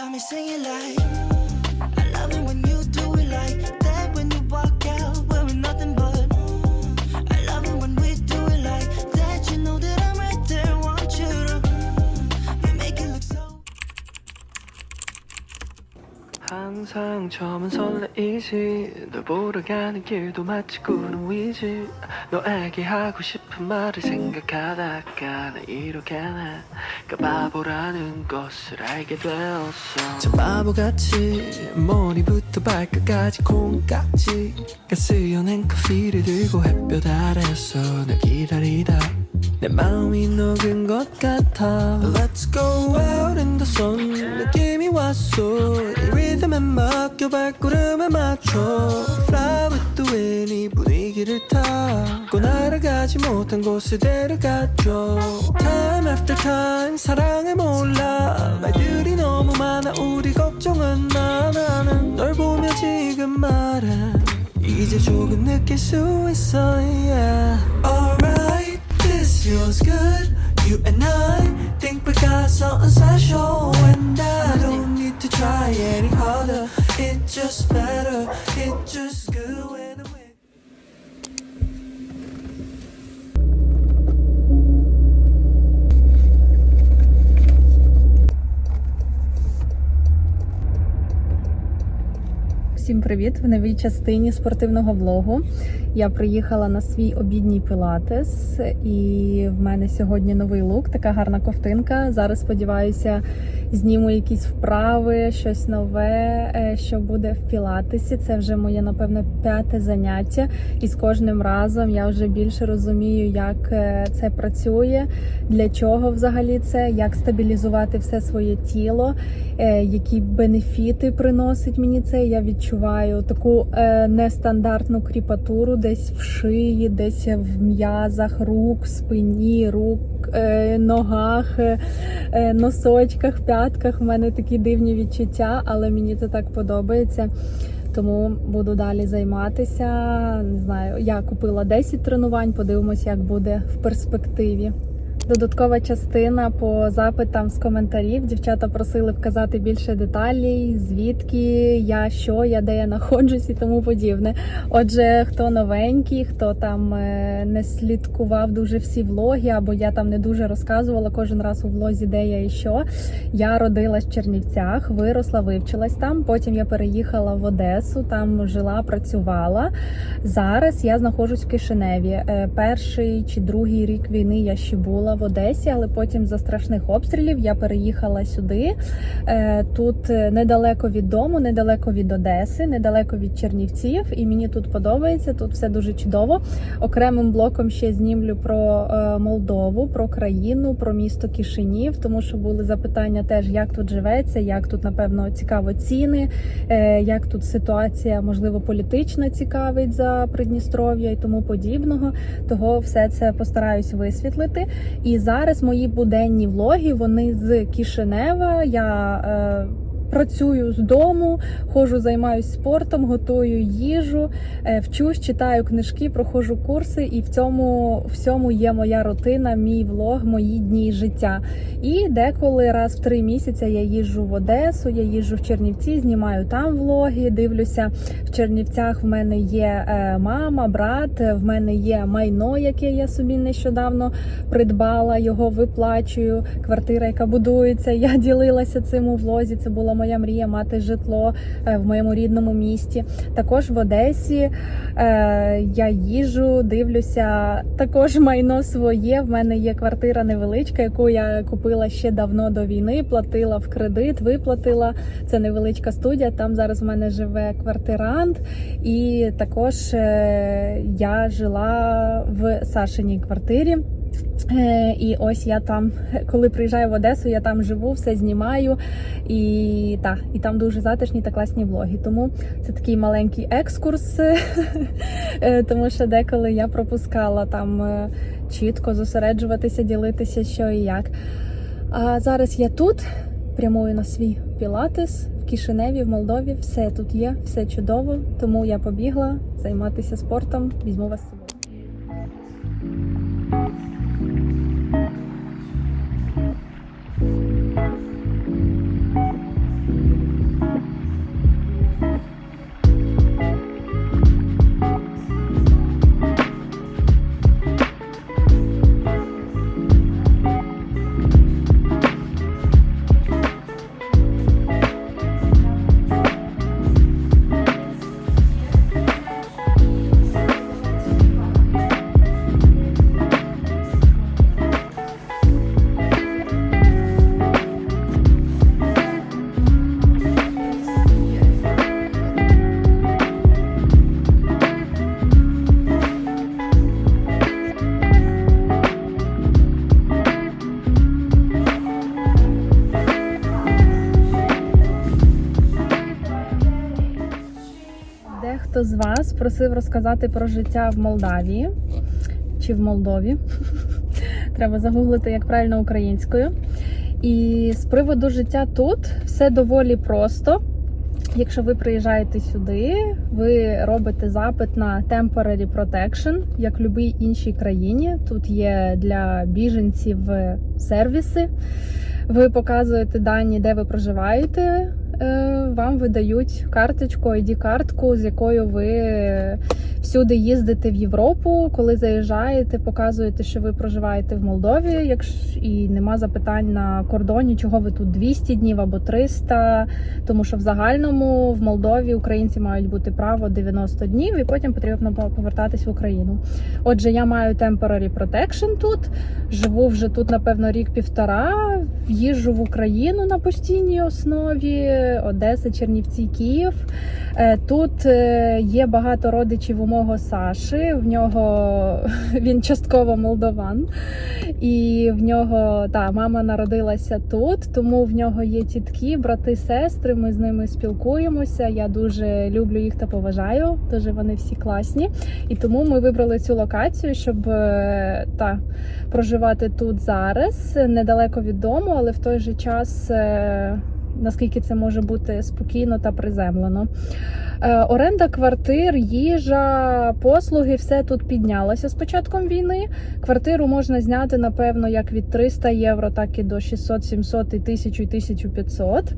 got me singing like I love it when you do it like that when you walk out wearing nothing but I love it when we do it like that you know that I'm right there want you to you make it look so 항상 처음은 설레이지 널 보러 가는 길도 마치 구름 위지 너에게 하고 싶 은 말을 생각하다가 나 이렇게 내가 바보라는 것을 알게 되었어. 참 바보같이 머리부터 발끝까지 콩깍지가 쓰여낸 커피를 들고 햇볕 아래서 널 기다리다. 내 마음이 녹은 것 같아. Let's go out in the sun. 느낌이 왔어. 이 리듬에 맡겨 발걸음에 맞춰. Fly with the wind 이 분위기를 타고 날아가지 못한 곳에 데려가줘 Time after time 사랑을 몰라 말들이 너무 많아 우리 걱정은 나 나는 널 보며 지금 말해 이제 조금 느낄 수 있어 yeah. Alright this feels good You and I think we got something special And I don't need to try any harder It just better It just good Всім привіт! В новій частині спортивного влогу. Я приїхала на свій обідній пілатес, і в мене сьогодні новий лук, така гарна ковтинка. Зараз сподіваюся, зніму якісь вправи, щось нове, е, що буде в пілатесі. Це вже моє, напевно, п'яте заняття. І з кожним разом я вже більше розумію, як е, це працює, для чого взагалі це, як стабілізувати все своє тіло, е, які бенефіти приносить мені це. Я відчуваю таку е, нестандартну кріпатуру десь в шиї, десь в м'язах, рук, спині, рук, е, ногах, е, е, носочках, п'ятках. У мене такі дивні відчуття, але мені це так подобається. Тому буду далі займатися. Не знаю, я купила 10 тренувань, подивимось, як буде в перспективі. Додаткова частина по запитам з коментарів. Дівчата просили вказати більше деталей, звідки я, що я, де я знаходжусь і тому подібне. Отже, хто новенький, хто там е, не слідкував дуже всі влоги, або я там не дуже розказувала кожен раз у влозі, де я і що. Я родилась в Чернівцях, виросла, вивчилась там. Потім я переїхала в Одесу, там жила, працювала. Зараз я знаходжусь в Кишиневі. Е, Перший чи другий рік війни я ще була в Одесі, але потім за страшних обстрілів я переїхала сюди. Е, Тут е, недалеко від дому, недалеко від Одеси, недалеко від Чернівців, і мені тут подобається. Тут все дуже чудово. Окремим блоком ще знімлю про е, Молдову, про країну, про місто Кишинів, тому що були запитання теж, як тут живеться, як тут напевно цікаво ціни, як тут ситуація, можливо, політична цікавить за Придністров'я і тому подібного. Того все це постараюсь висвітлити. Зараз мої буденні влоги вони з Кишинева. Я е, Працюю з дому, ходжу, займаюся спортом, готую їжу, е, вчусь, читаю книжки, проходжу курси, і в цьому всьому є моя рутина, мій влог, мої дні життя. І деколи раз в три місяці я їжджу в Одесу, я їжджу в Чернівці, знімаю там влоги. Дивлюся в Чернівцях. В мене є е, мама, брат, в мене є майно, яке я собі нещодавно придбала. Його виплачую. Квартира, яка будується. Я ділилася цим у влозі. Це була моя мрія мати житло е, в моєму рідному місті. Також в Одесі е, я їжу, дивлюся. Також майно своє. В мене є квартира невеличка, яку я купила ще давно до війни. Платила в кредит, виплатила. Це невеличка студія. Там зараз в мене живе квартирант, і також е, я жила в Сашиній квартирі. Е, І ось я там, коли приїжджаю в Одесу, я там живу, все знімаю, і та, і там дуже затишні та класні влоги. Тому це такий маленький екскурс, Е, тому що деколи я пропускала там е, чітко зосереджуватися, ділитися, що і як. А зараз я тут прямую на свій пілатес в Кишиневі, в Молдові. Все тут є, все чудово. Тому я побігла займатися спортом. Візьму вас вас просив розказати про життя в Молдавії чи в Молдові. Треба загуглити, як правильно українською. І з приводу життя тут все доволі просто. Якщо ви приїжджаєте сюди, ви робите запит на Temporary Protection, як в будь-якій іншій країні. Тут є для біженців сервіси. Ви показуєте дані, де ви проживаєте. Е, Вам видають карточку, ID-картку, з якою ви всюди їздите в Європу. Коли заїжджаєте, показуєте, що ви проживаєте в Молдові, якщо і нема запитань на кордоні, чого ви тут 200 днів або 300, тому що в загальному в Молдові українці мають бути право 90 днів, і потім потрібно повертатись в Україну. Отже, я маю temporary protection тут. Живу вже тут, напевно, рік-півтора. Їжджу в Україну на постійній основі, Одеса, Чернівці, Київ. Е, Тут е, є багато родичів у мого Саші. В нього він частково молдован, і в нього та мама народилася тут, тому в нього є тітки, брати, сестри. Ми з ними спілкуємося. Я дуже люблю їх та поважаю. Дуже вони всі класні. І тому ми вибрали цю локацію, щоб е, та проживати тут зараз, недалеко від дому, але в той же час. Наскільки це може бути спокійно та приземлено. Е, оренда квартир, їжа, послуги, все тут піднялося з початком війни. Квартиру можна зняти, напевно, як від 300 євро, так і до 600, 700 і 1000 і 1500.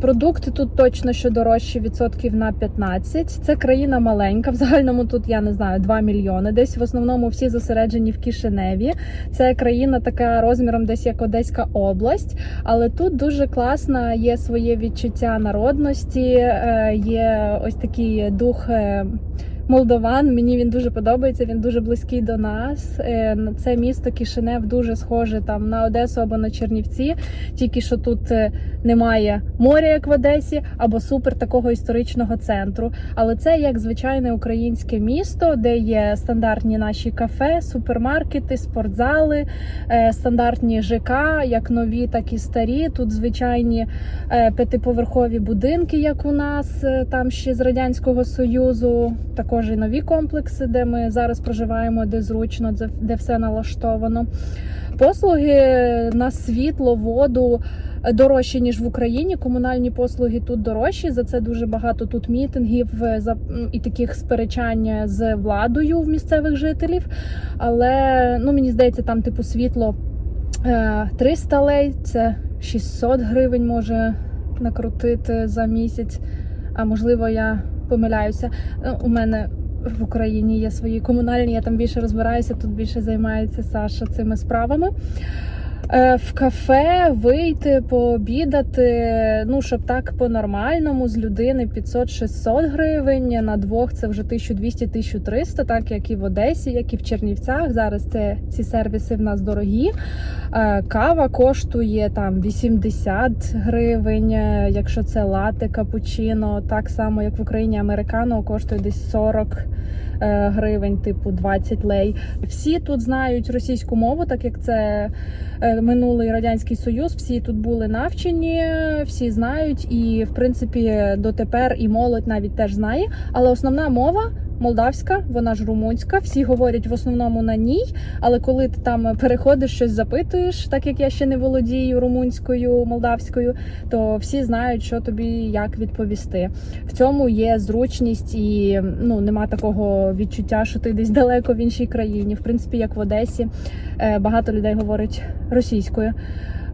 Продукти тут точно що дорожчі відсотків на 15. Це країна маленька. В загальному тут я не знаю 2 мільйони. Десь в основному всі зосереджені в Кишиневі. Це країна така розміром, десь як Одеська область. Але тут дуже класна, є своє відчуття народності, є ось такий дух. Молдован, мені він дуже подобається. Він дуже близький до нас. Е, Це місто Кишинев дуже схоже там на Одесу або на Чернівці. Тільки що тут е, немає моря, як в Одесі, або супер такого історичного центру. Але це як звичайне українське місто, де є стандартні наші кафе, супермаркети, спортзали, е, стандартні ЖК, як нові, так і старі. Тут звичайні п'ятиповерхові будинки, як у нас, там ще з радянського союзу. Також і нові комплекси, де ми зараз проживаємо, де зручно, де- все налаштовано. Послуги на світло, воду дорожчі ніж в Україні. Комунальні послуги тут дорожчі. За це дуже багато тут мітингів е, і таких сперечань з владою в місцевих жителів. Але ну мені здається, там типу світло е, 300 лей, це 600 гривень може накрутити за місяць. А можливо, я помиляюся. Ну, У мене в Україні є свої комунальні, я там більше розбираюся, тут більше займається Саша цими справами. Е, В кафе вийти, пообідати, ну, щоб так по-нормальному з людини 500-600 гривень, на двох це вже 1200-1300, так як і в Одесі, як і в Чернівцях. Зараз це ці сервіси в нас дорогі. Е, Кава коштує там 80 гривень, е, якщо це лате, капучино, так само як в Україні американо коштує десь 40 е, гривень, типу 20 лей. Всі тут знають російську мову, так як це минулий радянський союз. Всі тут були навчені, всі знають, і в принципі дотепер і молодь навіть теж знає. Але основна мова. Молдавська, вона ж румунська, всі говорять в основному на ній. Але коли ти там переходиш, щось запитуєш, так як я ще не володію румунською, молдавською, то всі знають, що тобі як відповісти. В цьому є зручність і ну нема такого відчуття, що ти десь далеко в іншій країні. В принципі, як в Одесі, е, багато людей говорять російською.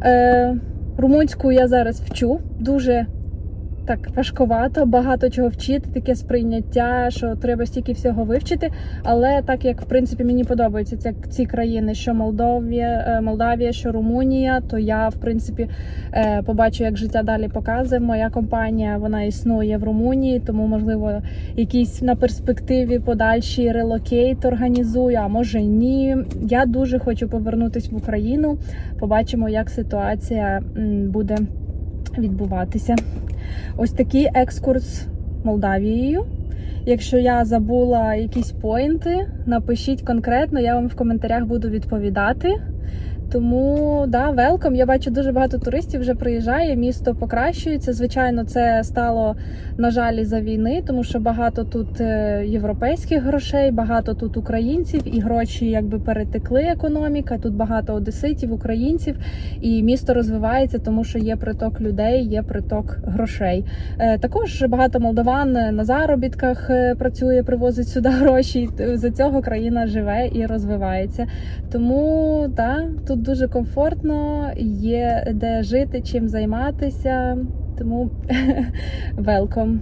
Е, Румунську я зараз вчу дуже так важковато, багато чого вчити, таке сприйняття, що треба стільки всього вивчити. Але так як в принципі мені подобаються ці, ці країни, що Молдовія, е, Молдавія, що Румунія, то я в принципі е, побачу, як життя далі показує. Моя компанія вона існує в Румунії, тому можливо якийсь на перспективі подальший релокейт організую, а може ні. Я дуже хочу повернутися в Україну. Побачимо, як ситуація буде відбуватися. Ось такий екскурс Молдавією. Якщо я забула якісь поінти, напишіть конкретно, я вам в коментарях буду відповідати. Тому да, велком. Я бачу дуже багато туристів вже приїжджає. Місто покращується. Звичайно, це стало на жаль за війни, тому що багато тут е, європейських грошей, багато тут українців, і гроші якби перетекли економіка. Тут багато одеситів, українців, і місто розвивається, тому що є приток людей, є приток грошей. Е, Також багато молдаван на заробітках е, працює, привозить сюди гроші. За цього країна живе і розвивається. Тому так, тут дуже комфортно, є де жити, чим займатися. Тому велком.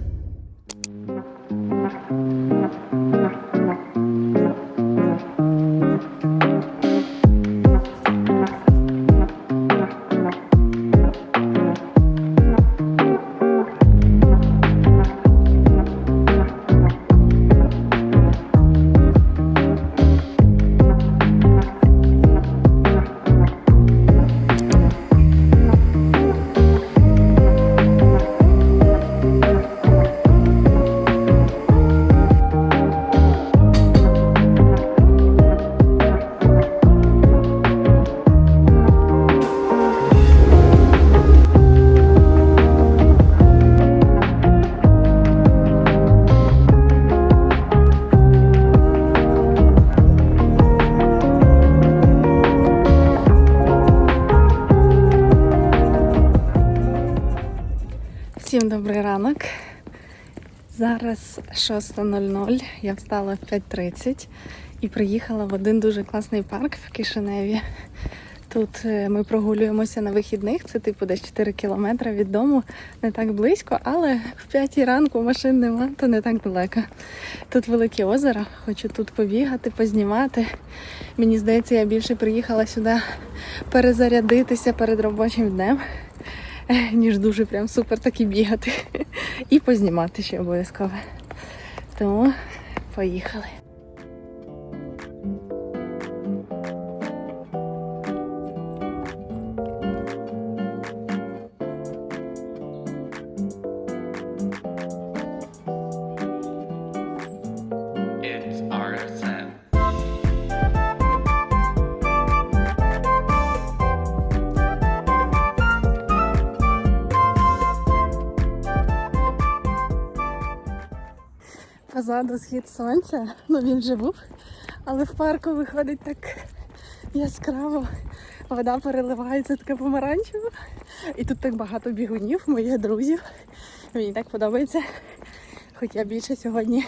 Добрий ранок. Зараз 6.00. Я встала в 5.30 і приїхала в один дуже класний парк в Кишиневі. Тут е, ми прогулюємося на вихідних. Це типу десь 4 кілометри від дому, не так близько, але в 5 ранку машин нема, то не так далеко. Тут велике озеро, хочу тут побігати, познімати. Мені здається, я більше приїхала сюди перезарядитися перед робочим днем ніж дуже прям супер таки бігати. І познімати ще обов'язково. Тому поїхали. Позаду схід сонця, ну він вже був, але в парку виходить так яскраво. Вода переливається така помаранчева. І тут так багато бігунів, моїх друзів. Мені так подобається. Хоча більше сьогодні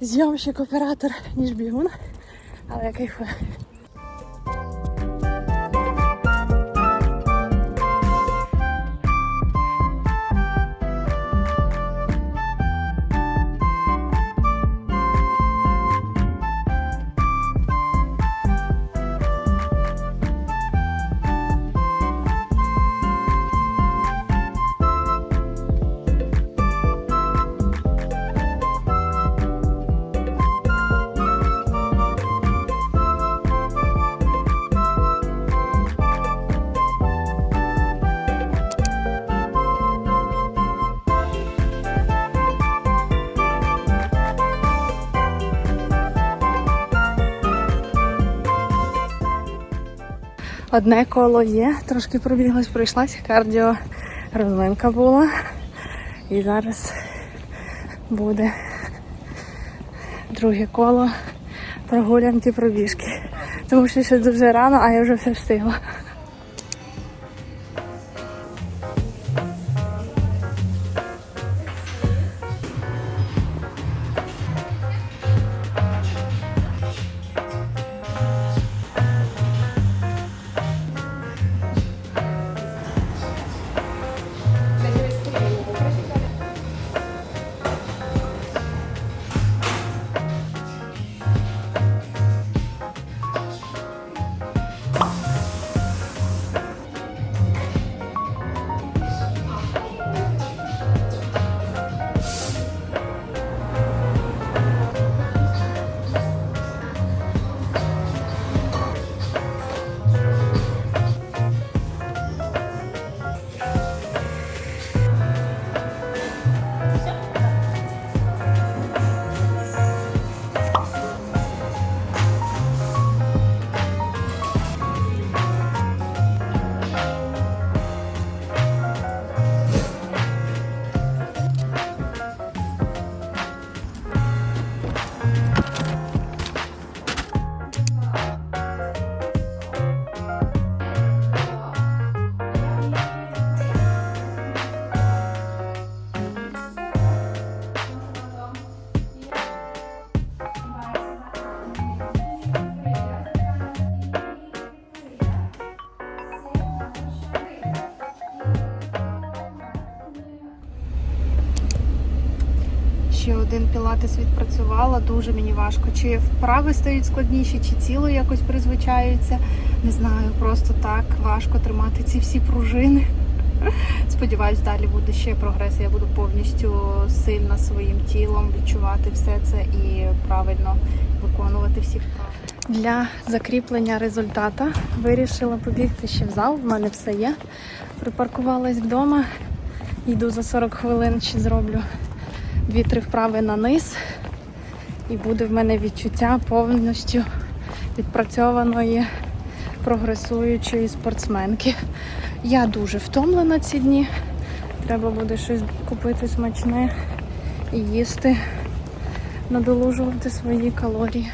зйомщик оператор, ніж бігун, але я кайфую. Одне коло є, трошки пробіглась, пройшлась, кардіо розминка була. І зараз буде друге коло прогулянки пробіжки. Тому що ще дуже рано, а я вже все встигла. Пілатес відпрацювала, дуже мені важко. Чи вправи стають складніші, чи тіло якось призвичаються. Не знаю, просто так важко тримати ці всі пружини. Сподіваюсь, далі буде ще прогрес. Я буду повністю сильна своїм тілом відчувати все це і правильно виконувати всі вправи. Для закріплення результата вирішила побігти ще в зал. В мене все є. Припаркувалась вдома. Йду за 40 хвилин, чи зроблю дві-три вправи на низ. І буде в мене відчуття повністю відпрацьованої, прогресуючої спортсменки. Я дуже втомлена ці дні. Треба буде щось купити смачне і їсти, надолужувати свої калорії.